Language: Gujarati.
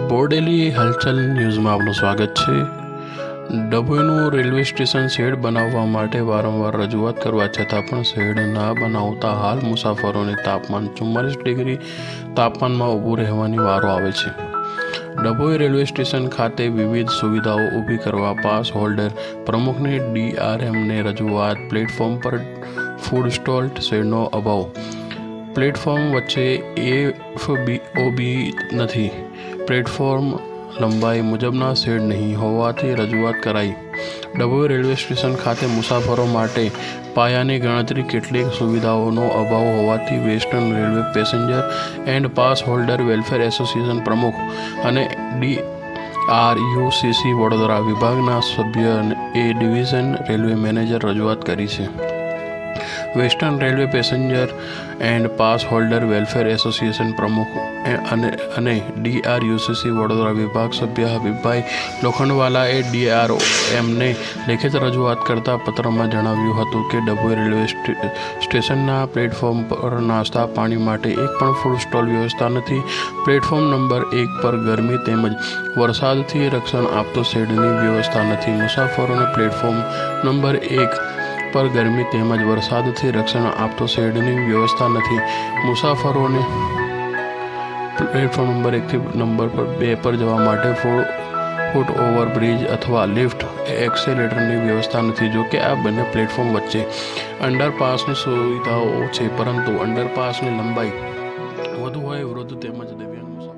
બોડેલી હલચલ ન્યૂઝમાં આપનું સ્વાગત છે. ડભોઈનું રેલવે સ્ટેશન શેડ બનાવવા માટે વારંવાર રજૂઆત કરવા છતાં પણ શેડ ના બનાવતા હાલ મુસાફરોને તાપમાન ચુમ્માલીસ ડિગ્રી તાપમાનમાં ઊભું રહેવાની વારો આવે છે. ડભોઈ રેલવે સ્ટેશન ખાતે વિવિધ સુવિધાઓ ઊભી કરવા પાસ હોલ્ડર પ્રમુખની ડીઆરએમને રજૂઆત પ્લેટફોર્મ પર ફૂડ સ્ટોલ શેડનો અભાવ પ્લેટફોર્મ વચ્ચે એફ બી ઓ બી નથી. પ્લેટફોર્મ લંબાઈ મુજબના શેડ નહીં હોવાથી રજૂઆત કરાઈ. ડભોઈ રેલવે સ્ટેશન ખાતે મુસાફરો માટે પાયાની ગણતરી કેટલીક સુવિધાઓનો અભાવ હોવાથી western railway passenger and pass holder welfare association પ્રમુખ અને ડી આર યુસીસી વડોદરા વિભાગના સભ્ય એ ડિવિઝન રેલવે મેનેજર રજૂઆત કરી છે. Western railway passenger and pass holder welfare association પ્રમુખ અને અને ડીઆરયુસીસી વડોદરા વિભાગ સભ્ય હબીબભાઈ લોખંડવાલાએ ડીઆરઓ એમને લેખિત રજૂઆત કરતા પત્રમાં જણાવ્યું હતું કે ડભોઈ રેલવે સ્ટે- સ્ટેશનના પ્લેટફોર્મ પર નાસ્તા પાણી માટે એક પણ ફૂડ સ્ટોલ વ્યવસ્થા નથી. પ્લેટફોર્મ નંબર એક પર ગરમી તેમજ વરસાદથી રક્ષણ આપતો શેડની વ્યવસ્થા નથી. મુસાફરોને પ્લેટફોર્મ નંબર એક પર ગરમી તેમજ વરસાદથી રક્ષણ આપતો શેડની વ્યવસ્થા નથી. મુસાફરોને પ્લેટફોર્મ નંબર એકથી નંબર પર બે પર જવા માટે ફૂટ ઓવર બ્રિજ અથવા લિફ્ટ એક્સેલેટરની વ્યવસ્થા નથી. જોકે આ બંને પ્લેટફોર્મ વચ્ચે અંડરપાસની સુવિધાઓ છે, પરંતુ અંડરપાસની લંબાઈ વધુ હોય વૃદ્ધ તેમજ દિવ્યાંગ મુસાફરો